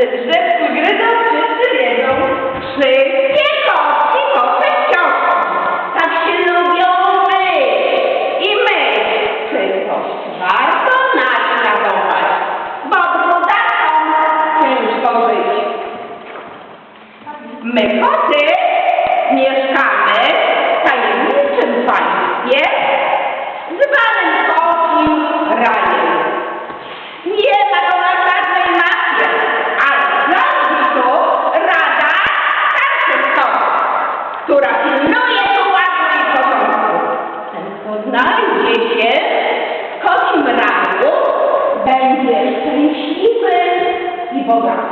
rzecz gryzą wszyscy wiedzą. Wszystkie kotki kochać ciągną. Tak się lubią my i my. Tylko warto naśladować, bo brudakom ciężko być. My koty mieszkamy. богато.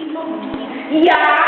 І богато. Я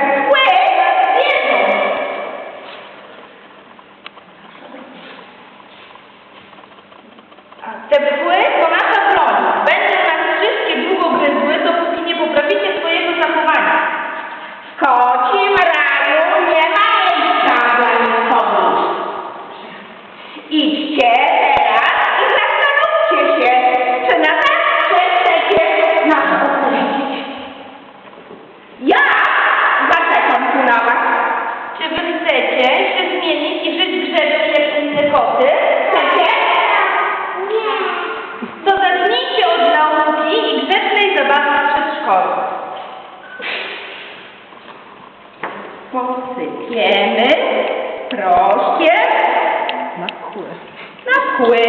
que fue haciendo. Se fue posypiemy proszkiem na kły. Na kły.